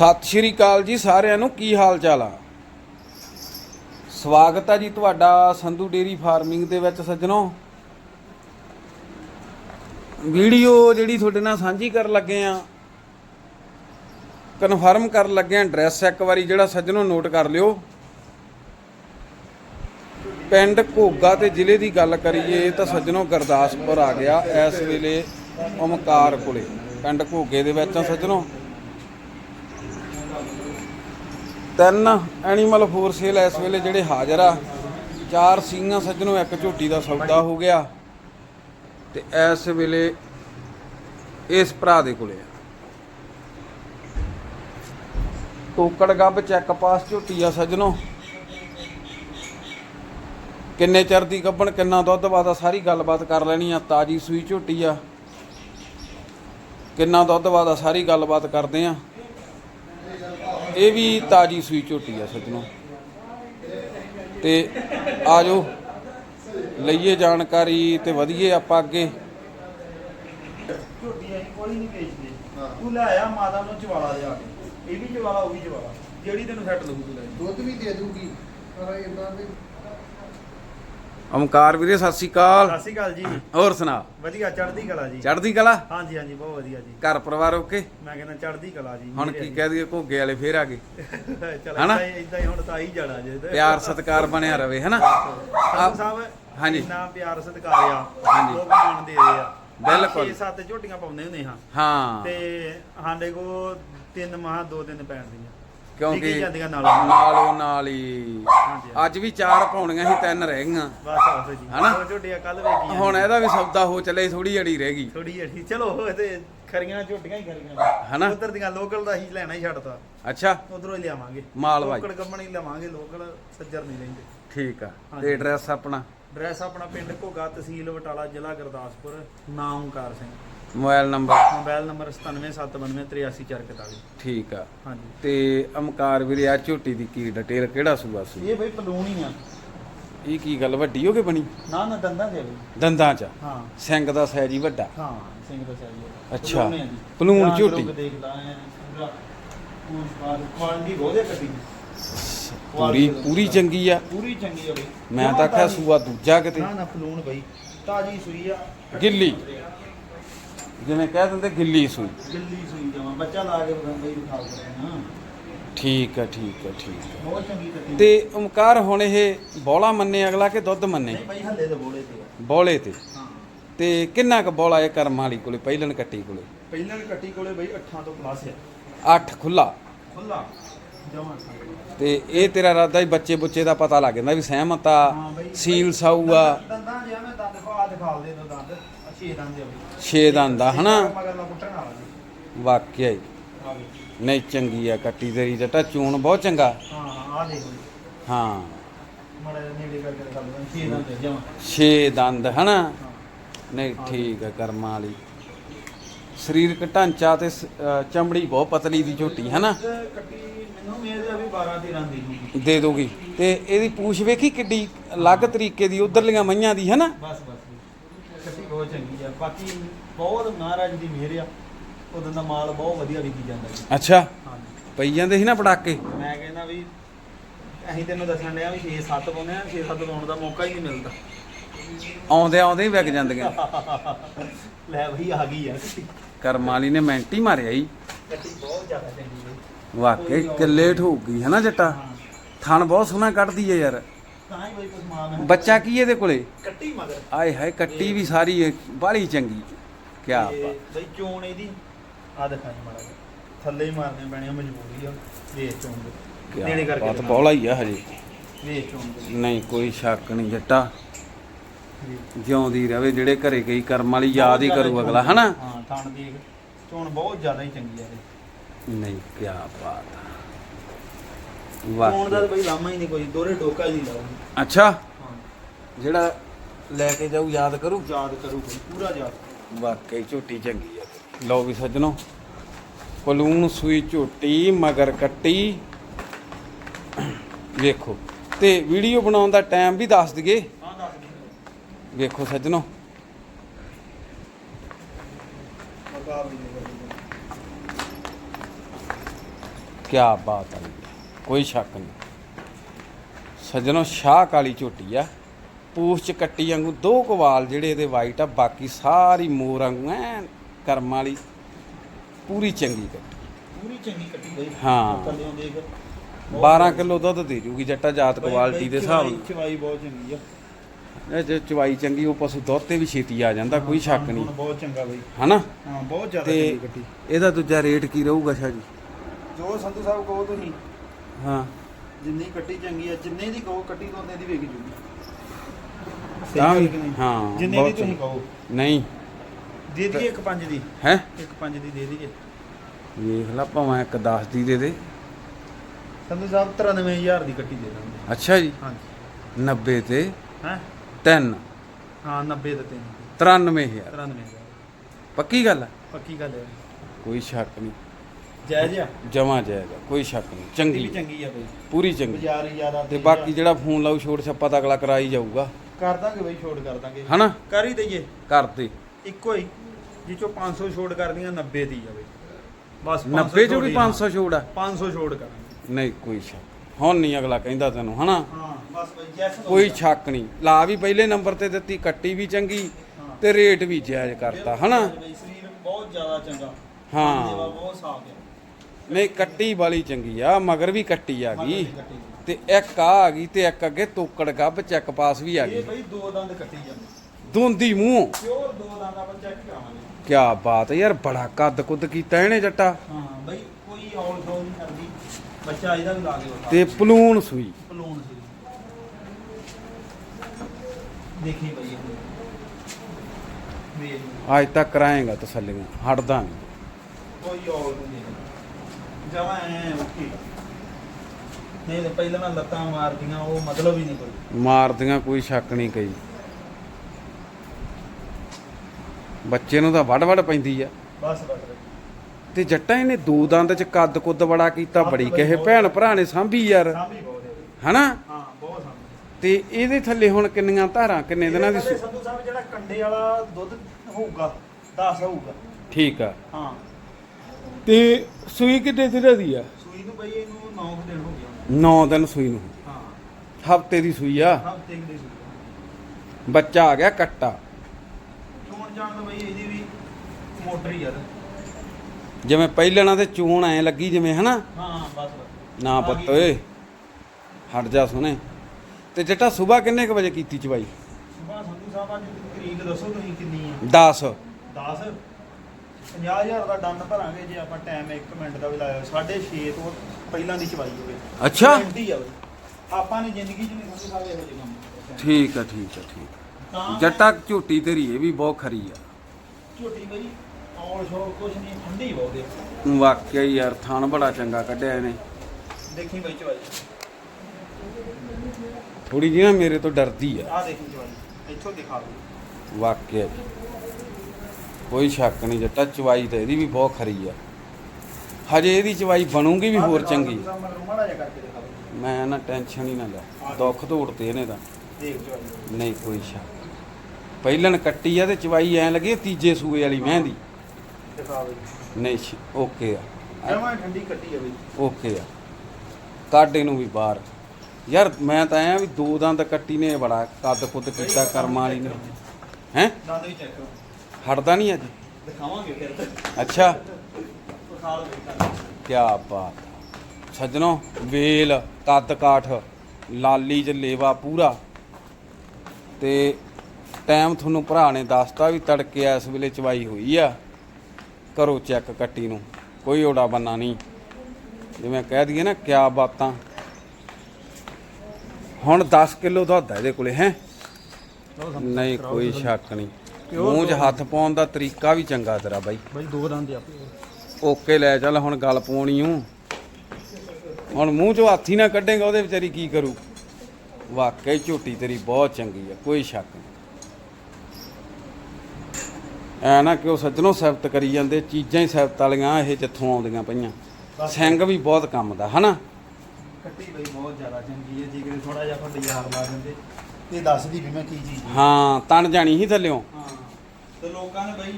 ਸਤਿ ਸ਼੍ਰੀ ਅਕਾਲ ਜੀ ਸਾਰਿਆਂ ਨੂੰ, ਕੀ ਹਾਲ ਚਾਲ ਆ? ਸਵਾਗਤ ਆ ਜੀ ਤੁਹਾਡਾ ਸੰਧੂ ਡੇਰੀ ਫਾਰਮਿੰਗ ਦੇ ਵਿੱਚ ਸੱਜਣੋ। ਵੀਡੀਓ ਜਿਹੜੀ ਤੁਹਾਡੇ ਨਾਲ ਸਾਂਝੀ ਕਰਨ ਲੱਗੇ ਆ ਕਨਫਰਮ ਕਰਨ ਲੱਗੇ ਆ ਐਡਰੈਸ ਇੱਕ ਵਾਰੀ ਜਿਹੜਾ ਸੱਜਣੋ ਨੋਟ ਕਰ ਲਿਓ। ਪਿੰਡ ਘੋਗਾ ਤੇ ਜ਼ਿਲ੍ਹੇ ਦੀ ਗੱਲ ਕਰੀਏ ਤਾਂ ਸੱਜਣੋ ਗੁਰਦਾਸਪੁਰ ਆ ਗਿਆ ਇਸ ਵੇਲੇ ਓਮਕਾਰ ਕੋਲੇ। ਪਿੰਡ ਘੋਗੇ ਦੇ ਵਿੱਚ ਆ ਸੱਜਣੋ। ਤਿੰਨ ਐਨੀਮਲ ਫੋਰ ਸੇਲ ਇਸ ਵੇਲੇ ਜਿਹੜੇ ਹਾਜ਼ਰ ਆ। ਚਾਰ ਸਿੰਘਾਂ ਸੱਜਣੋ ਇੱਕ ਝੋਟੀ ਦਾ ਸੌਦਾ ਹੋ ਗਿਆ ਤੇ ਇਸ ਵੇਲੇ ਇਸ ਭਰਾ ਦੇ ਕੋਲੇ ਆ। ਟੋਕੜ ਗੱਬ ਚੈੱਕ ਪਾਸ ਝੋਟੀ ਆ ਸੱਜਣੋ। ਕਿੰਨੇ ਚਿਰ ਦੀ ਗੱਬਣ ਕਿੰਨਾ ਦੁੱਧ ਵਾਦਾ ਸਾਰੀ ਗੱਲਬਾਤ ਕਰ ਲੈਣੀ ਆ। ਤਾਜੀ ਸੂਈ ਝੋਟੀ ਆ। ਕਿੰਨਾ ਦੁੱਧ ਵਾਦਾ ਸਾਰੀ ਗੱਲਬਾਤ ਕਰਦੇ ਆ। ਇਹ ਵੀ ਤਾਜੀ ਸੂਈ ਝੋਟੀ ਆ ਸੱਜਣੋ। ਤੇ ਆਜੋ ਲਈਏ ਜਾਣਕਾਰੀ ਤੇ ਵਧੀਏ ਆਪਾਂ ਅੱਗੇ। ਝੋਟੀ ਅਸੀਂ ਕੋਈ ਨਹੀਂ ਵੇਚਦੇ। ਤੂੰ ਲੈ ਆ ਮਾਤਾ ਨੂੰ ਚਵਾਲਾ ਦੇ ਆ ਕੇ। ਇਹ ਵੀ ਚਵਾਲਾ ਉਹ ਵੀ ਚਵਾਲਾ। ਜਿਹੜੀ ਤੈਨੂੰ ਸੈੱਟ ਲੱਗੂ ਤੂੰ ਲੈ ਜਾ। ਦੁੱਧ ਵੀ ਦੇ ਦੂਗੀ ਪਰ ਦੇ ਓਮਕਾਰ ਵੀਰੇ ਸਤਿ ਸ਼੍ਰੀ ਅਕਾਲ। ਸਤਿ ਸ਼੍ਰੀ ਅਕਾਲ ਜੀ। ਹੋਰ ਸੁਣਾ। ਵਧੀਆ ਚੜ੍ਹਦੀ ਕਲਾ ਜੀ। ਚੜ੍ਹਦੀ ਕਲਾ? ਹਾਂਜੀ ਹਾਂਜੀ ਬਹੁਤ ਵਧੀਆ ਜੀ। ਘਰ ਪਰਿਵਾਰ ਓਕੇ? ਮੈਂ ਕਹਿੰਦਾ ਚੜ੍ਹਦੀ ਕਲਾ ਜੀ ਹੁਣ ਕੀ ਕਹਿ ਦਈਏ ਘੋਗੇ ਵਾਲੇ ਫੇਰ ਆ ਗਏ। ਚਲ? ਇਦਾਂ ਹੀ ਇਦਾਂ ਹੀ ਹੁਣ ਤਾਂ ਹੀ ਜਾਣਾ ਜੇ। ਪਿਆਰ ਸਤਿਕਾਰ ਬਣਿਆ ਰਵੇ ਹਨਾ? ਸਾਹਿਬ ਹਾਂਜੀ। ਇੰਨਾ ਪਿਆਰ ਸਤਿਕਾਰ ਆ ਹਾਂਜੀ। ਲੋਕ ਮੰਨਦੇ ਰਹੇ ਆ। ਬਿਲਕੁਲ। 6-7 ਝੋਟੀਆਂ ਪਾਉਂਦੇ ਹੁੰਦੇ ਹਾਂ। ਹਾਂ। ਤੇ ਸਾਡੇ ਕੋ ਤਿੰਨ ਮਾਹ ਦੋ ਤਿੰਨ ਪੈਣ ਦੀਆਂ। ਕਿਉਂਕਿ ਜਾਂਦੀਆਂ ਨਾਲੋਂ। ਨਾਲੋਂ ਨਾਲ ਹੀ। ਹਾਂਜੀ। ਅੱਜ ਵੀ ਚਾਰ ਪਾਉਣੀਆਂ ਸੀ ਤਿੰਨ ਰਹਿ ਗਈਆਂ। ਬਸ ਬਸ ਜੀ। ਹਨਾ? ਦੋ ਝੋਟੀਆਂ ਕੱਲ ਵੇਖੀਆਂ ਹੁਣ ਇਹਦਾ ਵੀ ਸੌਦਾ ਹੋ ਚੱਲੇ ਥੋੜੀ ਜੜੀ ਰਹਿ ਗਈ। ਥੋੜੀ ਜਿਹੀ ਚਲੋ ਉਹ ਤੇ ਖਰੀਆਂ ਝੋਟੀਆਂ ਹੀ ਖਰੀਆਂ। ਹਨਾ? ਉਧਰ ਦੀਆਂ ਲੋਕਲ ਦਾ ਹੀ ਲੈਣਾ ਹੀ ਛੱਡਤਾ। ਅੱਛਾ। ਉਧਰੋਂ ਹੀ ਲਿਆਵਾਂਗੇ। ਮਾਲਵਾਈ। ਲੋਕਲ ਕੰਪਨੀ ਲਿਆਵਾਂਗੇ ਲੋਕਲ ਸੱਜਰ ਨਹੀਂ ਲੈਂਦੇ। ਠੀਕ ਆ। ਤੇ ਐਡਰੈਸ ਆਪਣਾ? ਡਰੈਸ ਆਪਣਾ ਪਿੰਡ ਘੋਗਾ ਤਹਿਸੀਲ ਬਟਾਲਾ ਜ਼ਿਲ੍ਹਾ ਗੁਰਦਾਸਪੁਰ ਨਾਮ Omkar Singh. Mobile number? Mobile number 9779983441 ਠੀਕ ਆ। ਹਾਂਜੀ। ਤੇ ਅਮਕਾਰ ਵੀਰੇ ਆ ਝੋਟੀ ਦੀ ਕੀ ਡਿਟੇਲ ਕਿਹੜਾ ਸੂਆ ਸੀ? ਇਹ ਬਈ ਪਲੂਣ ਆ। ਇਹ ਕੀ ਗੱਲ ਵੱਡੀ ਹੋ ਕੇ ਬਣੀ? ਨਾ ਨਾ ਦੰਦਾਂ ਦੇ ਆ ਬਈ। ਦੰਦਾਂ ਚ? ਹਾਂ। ਸਿੰਘ ਦਾ ਸਾਈਜ਼ ਹੀ ਵੱਡਾ? ਹਾਂ ਸਿੰਘ ਦਾ ਚਾਹੀਏ ਅੱਛਾ। ਪਲੂਣ ਝੋਟੀ। ਦੇਖਦਾ ਹੈ ਪੂਰਾ ਉਸ ਬਾਅਦ ਕੁਆਲਿਟੀ ਬਹੁਤ ਹੈ ਕੱਟੀ ਪੂਰੀ ਪੂਰੀ ਚੰਗੀ ਆ। ਪੂਰੀ ਚੰਗੀ ਆ ਬਈ। ਮੈਂ ਤਾਂ ਆਖਿਆ ਸੂਆ ਦੂਜਾ ਕਿਤੇ। ਨਾ ਨਾ ਫਲੂਣ ਬਈ। ਤਾਜੀ ਸੂਈ ਆ। ਗਿੱਲੀ। ਜਿਵੇਂ ਕਹਿ ਦਿੰਦੇ ਗਿੱਲੀ ਸੂਈ। ਗਿੱਲੀ ਸੂਈ ਜਮਾ ਬੱਚਾ ਲਾ ਕੇ ਬਗੰਦਾ ਹੀ ਖਾ ਸਕਦੇ ਹਾਂ। ਠੀਕ ਆ ਠੀਕ ਆ ਠੀਕ ਆ। ਬਹੁਤ ਚੰਗੀ ਕੱਟੀ ਤੇ ਓਮਕਾਰ ਹੁਣ ਇਹ ਬੋਲਾ ਮੰਨੇ ਅਗਲਾ ਕਿ ਦੁੱਧ ਮੰਨੇ? ਨਹੀਂ ਬਈ ਹੱਲੇ ਦੇ ਬੋਲੇ ਤੇ। ਬੋਲੇ ਤੇ। ਹਾਂ। ਤੇ ਕਿੰਨਾ ਕੁ ਬੋਲਾ ਇਹ ਕਰਮ ਵਾਲੀ ਕੋਲੇ ਪਹਿਲਣ ਕੱਟੀ ਕੋਲੇ? ਪਹਿਲਾਂ ਵੀ ਕੱਟੀ ਕੋਲੇ ਬਈ 8 ਤੋਂ ਪਲੱਸ ਆ। 8 ਖੁੱਲਾ ਖੁੱਲਾ ਤੇ ਇਹ ਤੇਰਾ ਰਾਦਾ ਹੀ ਬੱਚੇ ਬੁੱਚੇ ਦਾ ਪਤਾ ਲੱਗ ਜਾਂਦਾ ਵੀ ਸਹਿਮਤ ਆ ਸੀਲ ਸਾਊ ਆ। ਦੰਦਾਂ ਜਿਹਾ ਮੈਂ ਦੰਦ ਖਾ ਦਿਖਾ ਦੇ ਦੋ ਦੰਦ ਅੱਛੇ ਦੰਦ ਆ ਬਈ। ਛੇ ਦੰਦ ਆ ਹਨਾ? ਵਾਕਿਆ ਹੀ। ਨਹੀਂ ਚੰਗੀ ਆ ਕੱਟੀ ਤੇਰੀ ਜੱਟਾ ਚੂਣ ਬਹੁਤ ਚੰਗਾ। ਹਾਂ ਹਾਂ ਆ ਦੇਖ ਬਈ ਹਾਂ। ਮੜਾ ਨੇੜੇ ਕਰਕੇ ਦਿਖਾ ਦੋ ਛੇ ਦੰਦ ਹਨਾ? ਨਹੀਂ ਠੀਕ ਆ ਕਰਮਾਂ ਵਾਲੀ। ਸਰੀਰਕ ਢਾਂਚਾ ਤੇ ਸ- ਚਮੜੀ ਬਹੁਤ ਪਤਲੀ ਦੀ ਝੋਟੀ ਕੱਟੀ ਮੈਨੂੰ ਮੇਰੇ ਦਾ ਵੀ 12 13 ਦੀ ਹੋਊਗੀ। ਦੇ ਦੋਗੀ ਤੇ ਇਹਦੀ ਪੂਛ ਵੇਖੀ ਕਿੱਡੀ ਅਲੱਗ ਤਰੀਕੇ ਦੀ ਉਧਰਲੀਆਂ ਮਈਆਂ ਦੀ ਹਨਾ? ਬਸ ਬਸ। ਕੱਟੀ ਬਹੁਤ ਚੰਗੀ ਆ। ਬਾਕੀ ਬਹੁਤ ਮਹਾਰਾਜ ਦੀ ਮਿਹਰ ਆ। ਉਦੋਂ ਦਾ ਮਾਲ ਬਹੁਤ ਵਧੀਆ ਵਿਕੀ ਜਾਂਦਾ ਜੀ। ਅੱਛਾ। ਹਾਂਜੀ। ਪਈ ਜਾਂਦੇ ਸੀ ਨਾ ਪਟਾਕੇ? ਮੈਂ ਕਹਿੰਦਾ ਵੀ ਅਸੀਂ ਤੈਨੂੰ ਦੱਸਣ ਡਿਆ ਵੀ 6-7 ਪਾਉਨੇ ਆ 6-7 ਪਾਉਣ ਦਾ ਮੌਕਾ ਹੀ ਨਹੀਂ ਮਿਲਦਾ। ਆਉਂਦੇ ਆਉਂਦੇ ਹੀ ਵਿਕ ਜਾਂਦੀਆਂ। ਲੈ ਬਈ ਆ ਗਈ ਆ। ਕਰਮਾਂ ਵਾਲੀ ਨੇ ਮਿੰਟ ਹੀ ਮਾਰਿਆ ਹੀ ਕੱਟੀ ਬਹੁਤ ਜ਼ਿਆਦਾ ਚੰਗੀ ਬਈ ਵਾਕਈ ਕਿੱਲੇ ਠੋਕੀ ਹਨਾ ਜੱਟਾ? ਹਾਂ। ਥਣ ਬਹੁਤ ਸੋਹਣਾ ਕੱਢਦੀ ਯਾਰ। ਤਾਂ ਹੀ ਬਈ ਕੁਝ ਮਾਨ ਹੈ। ਬੱਚਾ ਕੀ ਇਹਦੇ ਕੋਲੇ? ਕੱਟੀ ਮਗਰ। ਆਏ ਹਾਏ ਕੱਟੀ ਵੀ ਸਾਰੀ ਬਾਲੀ ਚੰਗੀ। ਤੇ ਬਾਤ। ਬਈ ਚੋਣ ਇਹਦੀ ਆ ਦਿਖਾਈ ਮਾੜਾ। ਥੱਲੇ ਹੀ ਮਾਰਨੇ ਪੈਣੇ ਮਜਬੂਰੀ ਆ। ਵੇਚ ਚੋਣ ਦੇ। ਨੇੜੇ ਕਰਕੇ ਦਿਖਾ। ਬੋਲਾ ਹੀ ਆ ਹਜੇ। ਵੇਚ ਚੋਣ ਦੇ। ਨਹੀਂ ਕੋਈ ਸ਼ੱਕ ਨਹੀਂ ਜੱਟਾ। ਜਿਉਂਦੀ ਰਵੇ ਜਿਹੜੇ ਘਰੇ ਗਈ ਕਰਮ ਵਾਲੀ ਯਾਦ ਹੀ ਕਰੂ ਅਗਲਾ ਹਨਾ? ਹਾਂ ਥਣ ਦੇਖ ਚੋਣ ਬਹੁਤ ਜ਼ਿਆਦਾ ਹੀ ਚੰਗੀ ਆ ਇਹਦੀ ਨਹੀਂ ਕਿਆ ਬਾਤ ਆ। ਚੋਣ ਦਾ ਵਾਹ ਤਾਂ ਬਈ ਲਾਮਾ ਹੀ ਨਹੀਂ ਕੋਈ ਦੋਰੇ ਡੋਕਾ ਹੀ ਨਹੀਂ ਲਾਉਂਦੀ ਅੱਛਾ। ਹਾਂ। ਜਿਹੜਾ ਲੈ ਕੇ ਜਾਊ ਯਾਦ ਕਰੂ? ਯਾਦ ਕਰੂ ਬਈ ਪੂਰਾ ਯਾਦ। ਵਾਕਈ ਝੋਟੀ ਚੰਗੀ ਆ। ਲਓ ਵੀ ਸੱਜਣੋ ਪਲੂਣ ਸੂਈ ਝੋਟੀ ਮਗਰ ਕੱਟੀ। ਵੇਖੋ ਤੇ ਵੀਡੀਓ ਬਣਾਉਣ ਦਾ ਟਾਈਮ ਵੀ ਦੱਸ ਦਈਏ। ਹਾਂ ਦੇ ਵੇਖੋ ਸੱਜਣੋ ਕਿਆ ਬਾਤ ਆ ਕੋਈ ਸ਼ੱਕ ਨਹੀਂ। ਸੱਜਣੋ ਸ਼ਾਹ ਕਾਲੀ ਝੋਟੀ ਆ। ਪੂਛ ਚ ਕੱਟੀ ਵਾਂਗੂ ਦੋ ਕਵਾਲ ਜਿਹੜੇ ਇਹਦੇ ਵਾਈਟ ਆ ਬਾਕੀ ਸਾਰੀ ਮੋਰ ਵਾਂਗੂ ਐਨ ਕਰਮ ਵਾਲੀ। ਪੂਰੀ ਚੰਗੀ ਕੱਟੀ। ਪੂਰੀ ਚੰਗੀ ਕੱਟੀ ਬਈ। ਹਾਂ। ਥੱਲਿਓਂ ਦੇਖ। 12 ਕਿਲੋ ਦੁੱਧ ਦੇ ਜੂਗੀ ਜੱਟਾ ਜਾਤ ਕੁਆਲਿਟੀ ਦੇ ਹਿਸਾਬ ਨਾਲ। ਚਵਾਈ ਬਹੁਤ ਚੰਗੀ ਆ। ਇਹ ਜੇ ਚਵਾਈ ਚੰਗੀ ਉਹ ਪਸ਼ੂ ਦੁੱਧ ਤੇ ਵੀ ਛੇਤੀ ਆ ਜਾਂਦਾ ਕੋਈ ਸ਼ੱਕ ਨਹੀਂ। ਬਹੁਤ ਚੰਗਾ ਬਈ। ਹਨਾ? ਹਾਂ ਬਹੁਤ ਜ਼ਿਆਦਾ ਤੇ ਚੰਗੀ ਇਹਦਾ ਦੂਜਾ ਰੇਟ ਕੀ ਰਹੂਗਾ ਸ਼ਾਹ ਜੀ? ਜੋ ਸੰਧੂ ਸਾਹਿਬ ਕਹੋ ਤੁਸੀਂ। ਹਾਂ। ਜਿੰਨੀ ਕੱਟੀ ਚੰਗੀ ਆ ਜਿੰਨੇ ਦੀ ਕਹੋ ਕੱਟੀ ਤੋਂ ਦੀ ਵੇਖ ਜੂਗੀ। ਤਾਂ ਵੀ ਕਿ ਨਹੀਂ? ਹਾਂ ਜਿੰਨੇ ਦੀ ਬਹੁਤ ਤੁਸੀਂ। ਕਹੋ। ਨਹੀਂ। ਦੇ ਦਈਏ ਇੱਕ ਪੰਜ ਦੀ। ਹੈ? ਇੱਕ ਪੰਜ ਦੀ ਦੇ ਦਈਏ। ਵੇਖ ਲਾ ਭਾਵੇਂ ਇੱਕ 10 ਦੀ ਦੇ ਦੇ। ਸੰਧੂ ਸਾਹਿਬ 93000 ਦੀ ਕੱਟੀ ਦੇ ਦਾਂਗੇ ਅੱਛਾ ਜੀ। ਹਾਂਜੀ। 90 ਤੇ। ਹੈ? 3 ਹਾਂ 90 ਦੇ ਤਿੰਨ। 93000 93000 ਪੱਕੀ ਗੱਲ ਹੈ? ਪੱਕੀ ਗੱਲ ਹੈ। ਕੋਈ ਸ਼ੱਕ ਨਹੀਂ। ਜਾਇਜ਼ ਆ? ਜਮਾ ਜਾਏਗਾ ਕੋਈ ਸ਼ੱਕ ਨਹੀਂ। ਵੀ ਚੰਗੀ ਚੰਗੀ ਆ ਬਈ। ਪੂਰੀ ਚੰਗੀ। ਬਾਜ਼ਾਰ ਹੀ ਜ਼ਿਆਦਾ ਤੇ ਬਾਕੀ ਜਿਹੜਾ ਫੋਨ ਲਾਉ ਛੋੜ ਛੱਪਾ ਤਾਂ ਅਗਲਾ ਕਰਾਈ ਜਾਊਗਾ। ਕਰ ਦਾਂਗੇ ਬਈ ਛੋੜ ਕਰ ਦਾਂਗੇ। ਹਨਾ? ਕਰ ਹੀ ਦਈਏ। ਕਰ ਦੇ। ਇੱਕੋ ਹੀ। ਜਿਹ ਚੋਂ 500 ਛੋੜ ਕਰਦੀਆਂ 90 ਦੀ ਆ ਬਈ। ਬਸ 90 ਚੋਂ ਵੀ 500 ਛੋੜ ਆ। 500 ਛੋੜ ਕਰਾਂਗੇ। ਨਹੀਂ ਕੋਈ ਸ਼ੱਕ ਹੁਣ ਨਹੀਂ ਅਗਲਾ ਕਹਿੰਦਾ ਤੈਨੂੰ ਹਨਾ? ਹਾਂ ਬਸ ਬਈ ਜੈਸ ਕੋਈ ਸ਼ੱਕ ਨਹੀਂ। ਲਾ ਵੀ ਪਹਿਲੇ ਨੰਬਰ ਤੇ ਦਿੱਤੀ ਕੱਟੀ ਵੀ ਚੰਗੀ ਤੇ ਰੇਟ ਵੀ ਜਾਇਜ਼ ਕਰਤਾ ਹਨਾ? ਬਈ ਸਰੀਰ ਬਹੁਤ ਜ਼ਿਆਦਾ ਚੰਗਾ। ਹਾਂ। ਦੇਵਾ ਬਹੁਤ ਸਾਫ਼ ਹੈ। ਨਹੀਂ ਕੱਟੀ ਵਾਲੀ ਚੰਗੀ ਆ ਮਗਰ ਵੀ ਕੱਟੀ ਆ ਗਈ। ਤੇ ਇੱਕ ਆ ਆ ਗਈ ਤੇ ਇੱਕ ਅੱਗੇ ਤੋਕੜ ਗੱਬ ਚੈੱਕ ਪਾਸ ਵੀ ਆ ਇਹ ਗਈ ਬਈ ਦੋ ਦੰਦ ਕੱਟੀ ਜਾਂਦੇ। ਦੋਂਦੀ ਮੂੰਹ। ਪਿਓਰ ਦੋ ਦੰਦ ਆਪਾਂ ਚੈੱਕ ਕਰਾਵਾਂਗੇ। ਕਿਆ ਬਾਤ ਹੈ ਯਾਰ ਬੜਾ ਕੱਦ ਕੁੱਦ ਕੀਤਾ ਇਹਨੇ ਜੱਟਾ। ਹਾਂ ਬਈ ਕੋਈ ਔਲ ਖੋਲ ਨਹੀਂ ਕਰਦੀ। ਬੱਚਾ ਇਹਦਾ ਵੀ ਲਾ ਕੇ ਵਿਖਾ। ਤੇ ਪਲੂਣ ਸੂਈ। ਪਲੂਣ ਸੀ। ਦੇਖੀ ਬਈ ਇਹ ਵੇਖ। ਅੱਜ ਤੱਕ ਕਰਾਏਗਾ ਤਸੱਲੀਆਂ ਹਟਦਾ ਨਹੀਂ ਕੋਈ ਔਲ ਨਹੀਂ। ਜਮਾ ਐ ਓਕੇ ਨਹੀਂ ਤੇ ਪਹਿਲਾਂ ਮੈਂ ਲੱਤਾਂ ਮਾਰਦੀਆਂ ਉਹ ਮਤਲਬ ਹੀ ਨਹੀਂ ਕੋਈ। ਮਾਰਦੀਆਂ ਕੋਈ ਸ਼ੱਕ ਨਹੀਂ ਕਈ। ਬੱਚੇ ਨੂੰ ਤਾਂ ਵੜ ਵੜ ਪੈਂਦੀ ਆ। ਬਸ ਬਸ। ਤੇ ਜੱਟਾ ਇਹਨੇ ਦੋ ਦੰਦ ਚ ਕੱਦ ਕੁੱਦ ਬੜਾ ਕੀਤਾ ਬੜੀ ਕਿਸੇ ਭੈਣ ਭਰਾ ਨੇ ਸਾਂਭੀ ਯਾਰ। ਸਾਂਭੀ ਬਹੁਤ ਹੈ ਹਨਾ? ਹਾਂ ਬਹੁਤ ਸਾਂਭੀ। ਤੇ ਇਹਦੇ ਥੱਲੇ ਹੁਣ ਕਿੰਨੀਆਂ ਧਾਰਾਂ ਕਿੰਨੇ ਦਿਨਾਂ ਦੀ ਇਹਦੇ ਸੂ- ਸੰਧੂ ਸਾਹਿਬ ਜਿਹੜਾ ਕੰਡੇ ਵਾਲਾ ਦੁੱਧ ਹੋਊਗਾ 10 ਹੋਊਗਾ। ਠੀਕ ਆ। ਹਾਂ। ਤੇ ਸੂਈ ਕਿੰਨੇ ਦਿਨਾਂ ਦੀ ਆ? ਸੂਈ ਨੂੰ ਬਈ ਇਹਨੂੰ 9 ਦਿਨ ਹੋ ਗਏ 9 ਦਿਨ ਸੂਈ ਨੂੰ। ਹਾਂ। ਹਫ਼ਤੇ ਦੀ ਸੂਈ ਆ? ਹਫ਼ਤੇ ਦੇ ਸੂਈ ਬੱਚਾ ਆ ਗਿਆ ਕੱਟਾ। ਚੋਣ ਜਾਣ ਤਾਂ ਬਈ ਇਹਦੀ ਵੀ ਮੋਟਰ ਹੀ ਆ। ਜਿਵੇਂ ਪਹਿਲਣਾ ਤੇ ਚੂਣ ਐ ਲੱਗੀ ਜਿਵੇਂ ਹਨਾ? ਹਾਂ ਬਸ ਨਾ ਪੁੱਤ। ਓਏ। ਹਟ ਜਾ ਸੁਣੇ ਤੇ ਜੱਟਾ ਸਵੇਰ ਕਿੰਨੇ ਕ ਵਜੇ ਕੀਤੀ ਚਵਾਈ ਸੁਭਾ ਸੰਧੂ ਸਾਹਿਬ ਅੱਜ ਤਰੀਕ ਦੱਸੋ ਤੁਸੀਂ ਕਿੰਨੀ ਆ। 10 10 50000 ਦਾ ਡੰਨ ਭਰਾਂਗੇ ਜੇ ਆਪਾਂ ਟਾਈਮ 1 ਮਿੰਟ ਦਾ ਵੀ ਲਾਇਆ 6:30 ਤੋਂ ਪਹਿਲਾਂ ਦੀ ਚਵਾਈ ਹੋਵੇ। ਅੱਛਾ। Guarantee ਆ ਬਈ। ਆਪਾਂ ਨੇ ਜ਼ਿੰਦਗੀ 'ਚ ਨਹੀਂ ਸੰਧੂ ਸਾਹਿਬ ਇਹੋ ਜਿਹੇ ਕੰਮ ਕੀਤੇ। ਠੀਕ ਆ ਠੀਕ ਆ ਠੀਕ ਜੱਟਾ ਝੋਟੀ ਤੇਰੀ ਇਹ ਵੀ ਬਹੁਤ ਖਰੀ ਆ। ਝੋਟੀ ਬਈ ਔਲ ਸ਼ੋ ਕੁਛ ਨਹੀਂ ਠੰਡੀ ਬਹੁਤ ਹੈ। ਵਾਕਿਆ ਹੀ ਯਾਰ ਥਣ ਬੜਾ ਚੰਗਾ ਕੱਢਿਆ ਇਹਨੇ। ਦੇਖੀ ਬਈ ਚਵਾਈ ਥੋੜੀ ਜਿਹੀ ਨਾ ਮੇਰੇ ਤੋਂ ਡਰਦੀ ਆ। ਆਹ ਦੇਖੀ ਚਵਾਈ ਇੱਥੋਂ ਦਿਖਾ ਦਿਓ ਵਾਕਿਆ ਜੀ। ਕੋਈ ਸ਼ੱਕ ਨਹੀਂ ਜੱਟਾ ਚਵਾਈ ਤਾਂ ਇਹਦੀ ਵੀ ਬਹੁਤ ਖਰੀ ਆ। ਹਜੇ ਇਹਦੀ ਚਵਾਈ ਬਣੂਗੀ ਵੀ ਹੋਰ ਚੰਗੀ। ਸੰਧੂ ਸਾਹਿਬ, ਮੈਨੂੰ ਮਾੜਾ ਜਿਹਾ ਕਰਕੇ ਦਿਖਾ ਦਿਓ। ਮੈਂ ਨਾ ਟੈਨਸ਼ਨ ਹੀ ਨਾ ਲੈ। ਦੁੱਖ ਧੂੜ ਤੇ ਇਹਨੇ ਤਾਂ। ਦੇਖ ਚਵਾਈ ਨਹੀਂ ਕੋਈ ਸ਼ੱਕ। ਪਹਿਲਣ ਕੱਟੀ ਆ ਤੇ ਚਵਾਈ ਐ ਲੱਗੀ ਤੀਜੇ ਸੂਏ ਵਾਲੀ ਮਹਿੰਦੀ। ਬਈ ਨਹੀਂ ਛ- ਓਕੇ ਆ। ਜਮਾਂ ਠੰਡੀ ਕੱਟੀ ਆ ਬਈ। ਓਕੇ ਆ। ਕੱਢ ਇਹਨੂੰ ਵੀ ਬਾਹਰ। ਯਾਰ ਮੈਂ ਤਾਂ ਐਂ ਆ ਵੀ ਦੋ ਦੰਦ ਕੱਟੀ ਨੇ ਬੜਾ ਕੱਦ ਕੁੱਦ ਕੀਤਾ ਕਰਮਾਂ ਵਾਲੀ ਨੇ। ਹੈ? ਦੰਦ ਵੀ ਚੈੱਕ ਕਰੋ ਹਟਦਾ ਨਹੀਂ ਅੱਜ? ਦਿਖਾਵਾਂਗੇ ਫਿਰ। ਤੇ ਅੱਛਾ ਲਓ। ਕਿਆ ਬਾਤ। ਆ। ਸੱਜਣੋ ਵੇਲ ਕੱਦ ਕਾਠ ਲਾਲੀ ਚ ਲੇਵਾ ਪੂਰਾ। ਤੇ ਟਾਈਮ ਤੁਹਾਨੂੰ ਭਰਾ ਨੇ ਦੱਸਤਾ ਵੀ ਤੜਕੇ ਇਸ ਵੇਲੇ ਚਵਾਈ ਹੋਈ ਆ। ਕਰੋ ਚੈੱਕ ਕੱਟੀ ਨੂੰ। ਕੋਈ ਓੜਾ ਬੰਨਾ ਨਹੀਂ। ਜਿਵੇਂ ਕਹਿ ਦਈਏ ਨਾ ਕਿਆ ਬਾਤਾਂ। ਹੁਣ 10 ਕਿਲੋ ਦੁੱਧ ਆ ਇਹਦੇ ਕੋਲੇ ਹੈ? ਨਹੀਂ ਕੋਈ ਸ਼ੱਕ ਨਹੀਂ। ਮੂੰਹ 'ਚ। ਹੱਥ ਪਾਉਣ ਦਾ ਤਰੀਕਾ ਵੀ ਚੰਗਾ ਤੇਰਾ ਬਾਈ। ਬਈ ਦੋ ਦੰਦ ਆ ਓਕੇ ਲੈ ਚੱਲ ਹੁਣ ਗੱਲ ਪਾਉਣੀ ਹੂੰ ਹੁਣ ਮੂੰਹ ਚੋਂ ਹੱਥ ਹੀ ਨਾ ਕੱਢੇਗਾ ਉਹਦੇ ਵਿਚਾਰੀ ਕੀ ਕਰੂ? ਵਾਕਈ ਝੋਟੀ ਤੇਰੀ ਬਹੁਤ ਚੰਗੀ ਆ ਕੋਈ ਸ਼ੱਕ ਨਹੀਂ। ਐ ਨਾ ਕਿ ਉਹ ਸੱਜਣੋਂ ਸਿਫਤ ਕਰੀ ਜਾਂਦੇ ਚੀਜ਼ਾਂ ਹੀ ਸਿਫਤ ਵਾਲੀਆਂ ਇਹ ਜਿੱਥੋਂ ਆਉਂਦੀਆਂ ਪਈਆਂ। ਸਿੰਘ ਵੀ ਬਹੁਤ ਕੰਮ ਦਾ ਹਨਾ? ਕੱਟੀ ਬਈ ਬਹੁਤ ਜ਼ਿਆਦਾ ਚੰਗੀ ਹੈ ਜੇ ਕਿਤੇ ਥੋੜਾ ਜਿਹਾ ਬਾਜ਼ਾਰ ਲਾ ਦਿੰਦੇ ਇਹ ਦੱਸਦੀ ਵੀ ਮੈਂ ਕੀ ਚੀਜ਼ ਹੈ। ਹਾਂ ਤਣ ਜਾਣੀ ਸੀ ਥੱਲਿਓ। ਹਾਂ ਤੇ ਲੋਕਾਂ ਨੇ ਬਈ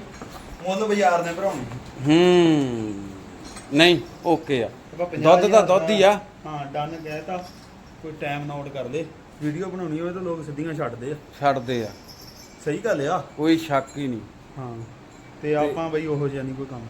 ਮੁੱਲ ਬਾਜ਼ਾਰ ਨੇ ਭਰਾਉਣੀ। ਹੂੰ ਨਹੀਂ ਓਕੇ ਆ। ਦੁੱਧ ਦਾ ਦੁੱਧ ਹੀ ਆ। ਹਾਂ ਡਨ ਕਹਿਤਾ ਕੋਈ ਟਾਈਮ ਨੋਟ ਕਰ ਲੈ ਵੀਡੀਓ ਬਣਾਉਣੀ ਹੋਵੇ ਤਾਂ ਲੋਕ ਸਿੱਧੀਆਂ ਛੱਡਦੇ ਆ। ਛੱਡਦੇ ਆ। ਸਹੀ ਗੱਲ ਆ। ਕੋਈ ਸ਼ੱਕ ਹੀ ਨਹੀਂ। ਹਾਂ। ਤੇ ਆਪਾਂ ਬਈ ਉਹੋ ਜਿਹਾ ਨਹੀਂ ਕੋਈ ਕੰਮ।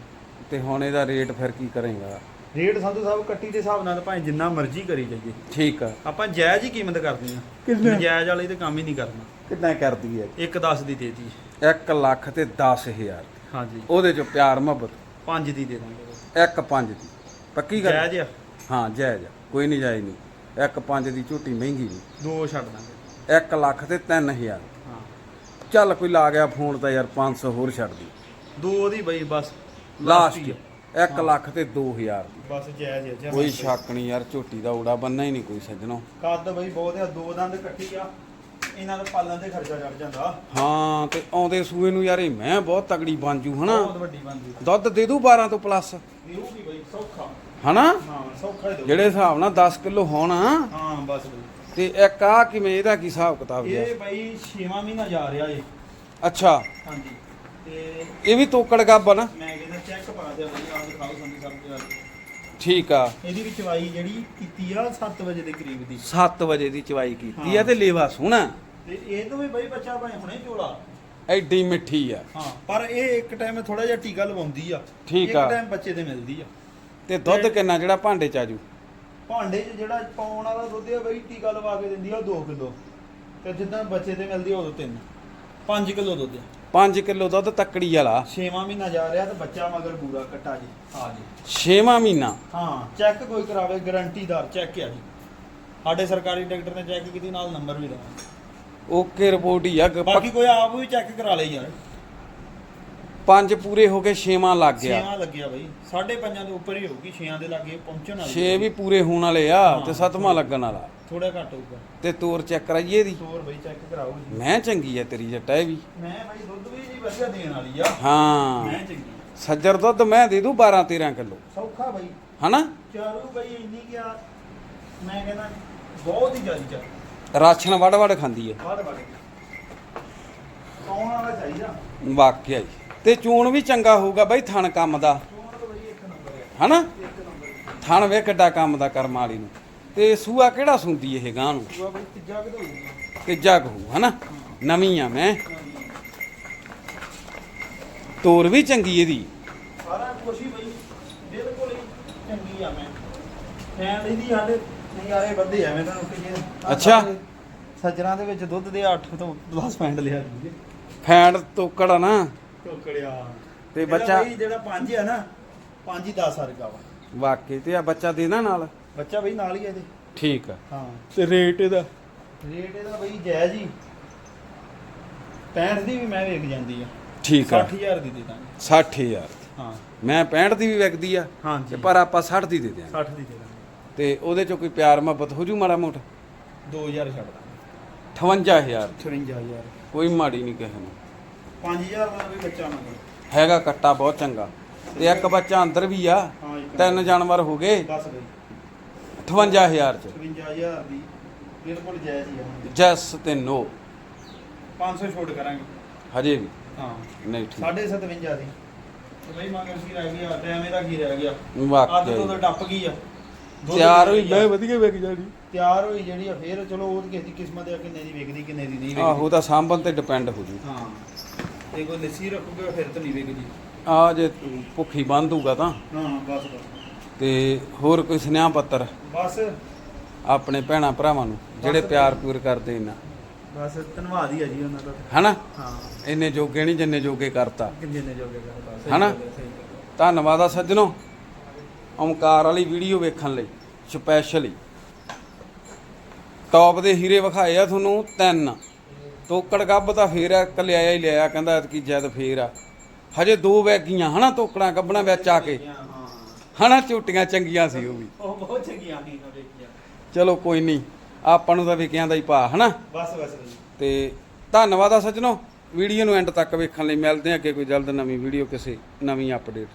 ਤੇ ਹੁਣ ਇਹਦਾ ਰੇਟ ਫਿਰ ਕੀ ਕਰੇਗਾ? ਰੇਟ ਸੰਧੂ ਸਾਹਿਬ ਕੱਟੀ ਦੇ ਹਿਸਾਬ ਨਾਲ ਭਾਵੇਂ ਜਿੰਨਾ ਮਰਜ਼ੀ ਕਰੀ ਜਾਈਏ। ਠੀਕ ਆ। ਆਪਾਂ ਜਾਇਜ਼ ਹੀ ਕੀਮਤ ਕਰਦੇ ਆ। ਕਿੰਨੇ? ਜਾਇਜ਼ ਵਾਲੇ ਤੇ ਕੰਮ ਹੀ ਨਹੀਂ ਕਰਨਾ। ਕਿੰਨਾ ਕਰਦੀ ਹੈ ਇੱਕ 10 ਦੀ ਦੇਤੀ 1 ਲੱਖ ਤੇ 10000 ਹਾਂਜੀ। ਉਹਦੇ ਚ ਪਿਆਰ ਮੁਹੱਬਤ? 5 ਦੀ ਦੇ ਦਾਂਗੇ। 1 5 ਦੀ। ਪੱਕੀ ਗੱਲ? ਜਾਇਜ਼ ਆ। ਹਾਂ ਜਾਇਜ਼ ਆ, ਕੋਈ ਨਹੀਂ ਜਾਇਜ਼ ਨਹੀਂ। 1 5 ਦੀ ਝੂਟੀ ਮਹਿੰਗੀ ਨਹੀਂ। ਦੋ ਛੱਡ ਦਾਂਗੇ। 1 ਲੱਖ ਤੇ 3000 ਹਾਂ ਚੱਲ ਕੋਈ ਲਾ ਗਿਆ ਫੋਨ ਤਾਂ ਯਾਰ 500 ਹੋਰ ਛੱਡ ਦੀ। ਦੋ ਦੀ ਬਈ ਬਸ। ਲਾਸਟ ਹੀ ਆ। 1 ਲੱਖ ਤੇ 2000 ਦੀ। ਬਸ ਜਾਇਜ਼ ਆ ਕੋਈ ਸ਼ੱਕ ਨਹੀਂ ਯਾਰ ਝੋਟੀ ਦਾ ਊੜਾ ਬੰਨਾ ਹੀ ਨਹੀਂ ਕੋਈ ਸੱਜਣੋ। ਕੱਦ ਬਈ ਬਹੁਤ ਆ ਦੋ ਦੰਦ ਇਕੱਠੀ ਆ। ਇਹਨਾਂ ਦਾ ਪਾਲਣ ਤੇ ਖਰਚਾ ਚੜ ਜਾਂਦਾ। ਹਾਂ ਤੇ ਆਉਂਦੇ ਸੂਏ ਨੂੰ ਯਾਰ ਇਹ ਮੈਂ ਬਹੁਤ ਤਗੜੀ ਬਣ ਜੂ ਹਨਾ? ਬਹੁਤ ਵੱਡੀ ਬਣਦੀ ਦੁੱਧ ਦੇ ਦੂ 12 ਤੋਂ ਪਲੱਸ ਦੇਊਗੀ ਬਈ ਸੌਖਾ। ਹਨਾ? ਹਾਂ ਸੌਖਾ ਹੀ ਦੇਊ ਜਿਹੜੇ ਹਿਸਾਬ ਨਾਲ 10 ਕਿਲੋ ਹੋਣਾ। ਹਾਂ ਬਸ ਬਈ। ਤੇ ਇੱਕ ਆ ਕਿਵੇਂ ਇਹਦਾ ਕੀ ਹਿਸਾਬ ਕਿਤਾਬ ਹੈ ਇਹ ਬਈ 6ਵਾਂ ਮਹੀਨਾ ਜਾ ਰਿਹਾ ਏ। ਅੱਛਾ। ਹਾਂਜੀ। ਤੇ ਇਹ ਵੀ ਤੋਕੜ ਗੱਬਨ ਮੈਂ ਕਹਿੰਦਾ ਚੈੱਕ ਪਾ ਦਿਆ ਬਈ ਆਹ ਦਿਖਾਓ ਸਾਨੂੰ ਸਭ ਤੋਂ। ਜ਼ਿਆਦਾ। ਠੀਕ ਆ। ਇਹਦੀ ਵੀ ਚਵਾਈ ਜਿਹੜੀ ਕੀਤੀ ਆ 7 ਵਜੇ ਦੇ ਕਰੀਬ ਦੀ। 7 ਵਜੇ ਦੀ ਚਵਾਈ ਕੀਤੀ ਆ। ਤੇ ਲੇਵਾ ਸੋਹਣਾ। ਤੇ ਇਹ ਤੋਂ ਵੀ ਬਈ ਬੱਚਾ ਭਾਵੇਂ ਹੁਣੇ ਝੋਲਾ ਐਡੀ ਮਿੱਠੀ ਆ। ਹਾਂ ਪਰ ਇਹ ਇੱਕ ਟਾਈਮ ਥੋੜਾ ਜਿਹਾ ਟੀਕਾ ਲਵਾਉਂਦੀ ਆ। ਠੀਕ ਆ। ਇੱਕ ਟਾਈਮ ਬੱਚੇ ਤੇ ਮਿਲਦੀ ਆ। ਤੇ ਦੁੱਧ ਕਿੰਨਾ ਜਿਹੜਾ ਭਾਂਡੇ ਚ ਆਜੂ ਭਾਂਡੇ 'ਚ ਜਿਹੜਾ ਪਾਉਣ ਵਾਲਾ ਦੁੱਧ ਆ ਬਈ ਟੀਕਾ ਲਵਾ ਕੇ ਦਿੰਦੀ ਆ? ਉਹ 2 ਕਿਲੋ। ਤੇ ਜਿੱਦਾਂ ਬੱਚੇ ਤੇ ਮਿਲਦੀ ਆ ਉਦੋਂ 3 5 ਕਿਲੋ ਦੁੱਧ ਆ। 5 ਕਿਲੋ ਦੁੱਧ ਤੱਕੜੀ ਵਾਲਾ। 6ਵਾਂ ਮਹੀਨਾ ਜਾ ਰਿਹਾ ਤੇ ਬੱਚਾ ਮਗਰ ਪੂਰਾ ਕੱਟਾ ਜੀ ਆ ਜੀ। 6ਵਾਂ ਮਹੀਨਾ? ਹਾਂ ਚੈੱਕ ਕੋਈ ਕਰਾਵੇ ਗਾਰੰਟੀਦਾਰ ਚੈੱਕ ਆ ਜੀ। ਸਾਡੇ ਸਰਕਾਰੀ ਡਾਕਟਰ ਨੇ ਚੈੱਕ ਕੀਤੀ ਨਾਲ ਨੰਬਰ ਵੀ ਦੇਣਾ ਓਕੇ ਰਿਪੋਰਟ ਹੀ ਆ। ਬਾਕੀ ਕੋਈ ਆਪ ਵੀ ਚੈੱਕ ਕਰਾ ਲਈ ਯਾਰ। ਪੰਜ ਪੂਰੇ ਹੋ ਗਏ 6ਵਾਂ ਲੱਗ ਗਿਆ। ਛੇਵਾਂ ਲੱਗਿਆ ਬਈ। ਸਾਢੇ ਪੰਜਾਂ ਦੇ ਉੱਪਰ ਹੀ ਹੋਊਗੀ ਛੇਆਂ ਦੇ ਲਾਗੇ ਪਹੁੰਚਣ ਵਾਲੀ 6 ਵੀ ਪੂਰੇ ਹੋਣ ਵਾਲੇ ਆ। ਤੇ ਸੱਤਵਾਂ ਲੱਗਣ ਵਾਲਾ। ਥੋੜਾ ਘੱਟ ਹੋਊਗਾ। ਤੇ ਤੋਰ ਚੈੱਕ ਕਰਾਈਏ ਇਹਦੀ। ਤੋਰ ਬਈ ਚੈੱਕ ਕਰਾਓ ਜੀ। ਮੈਂ ਚੰਗੀ ਆ ਤੇਰੀ ਜੱਟਾ ਇਹ ਵੀ। ਮੈਂ ਬਈ ਦੁੱਧ ਵੀ ਜੀ ਵਧੀਆ ਦੇਣ ਵਾਲੀ ਆ। ਹਾਂ। ਮੈਂ ਚੰਗੀ ਸੱਜਰ ਦੁੱਧ ਮੈਂ ਦੇ ਦੂੰ 12 13 ਕਿਲੋ। ਸੌਖਾ ਬਈ। ਹਨਾ? ਚਾਰੂ ਬਈ ਇੰਨੀ ਗਿਆ ਮੈਂ ਕਹਿੰਦਾ ਬਹੁਤ ਹੀ ਜ਼ਿਆਦਾ ਚਾਰ ਰਾਸ਼ਨ ਵੜ ਵੜ ਖਾਂਦੀ ਹੈ ਬਾਅਦ ਬਾਅਦ ਕੌਣ ਵਾਲਾ ਚਾਹੀਦਾ? ਵਾਕਿਆ ਹੀ ਤੇ ਚੂਣ ਵੀ ਚੰਗਾ ਹੋਊਗਾ ਬਾਈ ਥਣ ਕੰਮ ਦਾ। ਤਾਂ ਹਨਾ? ਥਣ ਵੇ ਕਿੱਡਾ ਕੰਮ ਦਾ ਕਰਮ ਵਾਲੀ ਨੂੰ। ਤੇ ਸੂਆ ਕਿਹੜਾ ਸੁੰਦੀ ਇਹ ਗਾਂ ਨੂੰ? ਉਹ ਬਈ ਤੀਜਾ ਕਿਦੋਂ ਤੀਜਾ ਕਹੂ ਹਨਾ? ਨਵੀਂ ਆ ਮੈਂ। ਤੋਰ ਵੀ ਚੰਗੀ ਇਹਦੀ। ਸਾਰਾ ਕੁਛ ਹੀ ਬਈ ਬਿਲਕੁਲ ਹੀ ਚੰਗੀ ਆ ਮੈਂ। ਮੈਂ ਲੈਂਦੀ ਸਾਡੇ ਨਜ਼ਾਰੇ ਵੱਧੇ ਐਵੇਂ ਤੁਹਾਨੂੰ ਕਿ ਅੱਛਾ। ਸੱਜਰਾਂ ਦੇ ਵਿੱਚ ਦੁੱਧ ਦੇ 8 ਤੋਂ 10 ਪੈਂਡ ਲਿਆ ਫੈਂਡ ਤੋਕੜ ਨਾ। ਟੋਕੜਿਆ। ਤੇ ਇਹਦਾ ਬੱਚਾ- ਬਈ ਜਿਹੜਾ 5 ਹੈ ਨਾ 5 ਹੀ 10 ਹਰਕਾ ਵਾ। ਵਾਕਈ ਤੇ ਆ ਬੱਚਾ ਦੇਣਾ ਨਾਲ? ਬੱਚਾ ਬਈ ਨਾਲ ਹੀ ਹੈ ਇਹਦੇ। ਠੀਕ ਆ। ਹਾਂ। ਤੇ ਰੇਟ ਇਹਦਾ? ਰੇਟ ਇਹਦਾ ਬਈ ਜਾਇਜ਼ ਹੀ। 65 ਦੀ ਵੀ ਮੈਂ ਵੇਖ ਜਾਂਦੀ ਆ। ਠੀਕ ਆ। 60000 ਦੀ ਦੇ ਦਾਂਗੇ। 60000 ਹਾਂ। ਮੈਂ 65 ਦੀ ਵੀ ਵਿਕਦੀ ਆ ਹਾਂਜੀ। ਤੇ ਪਰ ਆਪਾਂ 60 ਦੀ ਦੇ ਦਿਆਂਗੇ। 60 ਦੀ ਦੇ ਦਾਂਗੇ। ਤੇ ਉਹਦੇ ਚੋਂ ਕੋਈ ਪਿਆਰ ਮੁਹੱਬਤ ਹੋ ਜੂ ਮਾੜਾ ਮੋਟਾ? 2000 ਛੱਡ ਦਾਂਗੇ। 58000 58000 ਕੋਈ ਮਾੜੀ ਨਹੀਂ ਕਿਸੇ ਨੂੰ। 5000 ਦਾ ਵੀ ਬੱਚਾ ਮੰਗੇ। ਹੈਗਾ ਕੱਟਾ ਬਹੁਤ ਚੰਗਾ। ਤੇ ਇੱਕ ਬੱਚਾ ਅੰਦਰ ਵੀ ਆ ਹਾਂ ਤਿੰਨ ਜਾਨਵਰ ਹੋ ਗਏ। ਦੱਸ ਬਈ 58000 ਚ। 55000 ਦੀ ਬਿਲਕੁਲ ਜਾਇਜ਼ ਹੀ ਆ। ਜੈਸ ਤੇ ਨੋ। 500 ਛੋਟ ਕਰਾਂਗੇ। ਹਜੇ ਵੀ। ਹਾਂ। ਨਹੀਂ ਠੀਕ। 57 ਦੀ। ਤੇ ਬਈ ਮਗਰ ਕੀ ਰਹਿ ਗਿਆ? ਟਾਈਮ ਇਹਦਾ ਕੀ ਰਹਿ ਗਿਆ? ਵਾਕਿਆ ਤੋਂ ਤਾਂ। ਟੱਪ ਗਈ ਆ। ਦੁੱਧ ਤਿਆਰ ਹੋਈ ਮੈਂ ਵਧੀਆ ਵਿਕ ਜਾਣੀ। ਤਿਆਰ ਹੋਈ ਜਿਹੜੀ ਆ ਫੇਰ ਚਲੋ ਉਹ ਕਿਸੇ ਦੀ ਕਿਸਮਤ ਆ ਕਿੰਨੇ ਦੀ ਵਿਕਦੀ ਕਿੰਨੇ ਦੀ ਨਹੀਂ ਵਿਕਦੀ ਆਹੋ ਤਾਂ ਸਾਂਭਣ ਤੇ ਡਿਪੈਂਡ ਹੋ ਜੂ। ਹਾਂ। ਤੇ ਕੋਈ ਲੱਸੀ ਰੱਖੋਗੇ ਫਿਰ ਤਾਂ ਨਹੀਂ ਵਿਕਦੀ ਆ ਜੇ ਭੁੱਖੀ ਬੰਦ ਹੋਊਗਾ ਤਾਂ। ਹਾਂ ਬਸ ਬਸ। ਤੇ ਹੋਰ ਕੋਈ ਸੁਨੇਹਾ ਪੱਤਰ? ਬਸ। ਆਪਣੇ ਭੈਣਾ ਭਰਾਵਾਂ ਨੂੰ ਜਿਹੜੇ ਪਿਆਰ ਪੂਰ ਕਰਦੇ ਇਹਨਾਂ ਬਸ ਧੰਨਵਾਦ ਹੀ ਆ ਜੀ ਉਹਨਾਂ ਦਾ। ਹਨਾ? ਹਾਂ। ਇੰਨੇ ਜੋਗੇ ਨਹੀਂ ਜਿੰਨੇ ਜੋਗੇ ਕਰਤਾ। ਕਿੰਨੇ ਨੇ ਜੋਗੇ ਕਰਦਾ ਸਹੀ ਹਨਾ? ਗੱਲ ਹੈ, ਸਹੀ ਗੱਲ ਹੈ। ਧੰਨਵਾਦ ਆ ਸੱਜਣੋ। ਓਮਕਾਰ ਵਾਲੀ ਵੀਡੀਓ ਵੇਖਣ ਲਈ ਸਪੈਸ਼ਲੀ। ਟੌਪ ਦੇ ਹੀਰੇ ਵਿਖਾਏ ਆ ਤੁਹਾਨੂੰ ਤਿੰਨ। ਤੋਕੜ ਗੱਬ ਤਾਂ ਫੇਰ ਆ ਕਲਿਆਇਆ ਹੀ ਲਿਆ ਕਹਿੰਦਾ ਕਿ ਜਦ ਫੇਰ ਆ। ਹਜੇ ਦੋ ਵੈਗੀਆਂ ਹਨਾ ਤੋਕੜਾਂ ਗੱਬਣਾ ਵਿੱਚ ਆ ਕੇ। ਹਨਾ ਝੂਟੀਆਂ ਚੰਗੀਆਂ ਸੀ ਉਹ ਵੀ। ਉਹ ਬਹੁਤ ਚੰਗੀਆਂ ਨਹੀਂ ਨਾ ਦੇਖੀਆਂ ਚਲੋ ਕੋਈ ਨਹੀਂ ਆਪਾਂ ਨੂੰ ਤਾਂ ਵਿਕਿਆਂ ਦਾ ਹੀ ਭਾ ਹਨਾ? ਬਸ ਬਸ ਤੇ ਧੰਨਵਾਦ ਆ ਸੱਜਣੋ ਵੀਡੀਓ ਨੂੰ ਐਂਡ ਤੱਕ ਵੇਖਣ ਲਈ ਮਿਲਦੇ ਹਾਂ ਅੱਗੇ ਕੋਈ ਜਲਦ ਨਵੀਂ ਵੀਡੀਓ ਕਿਸੇ ਨਵੀਂ ਅਪਡੇਟ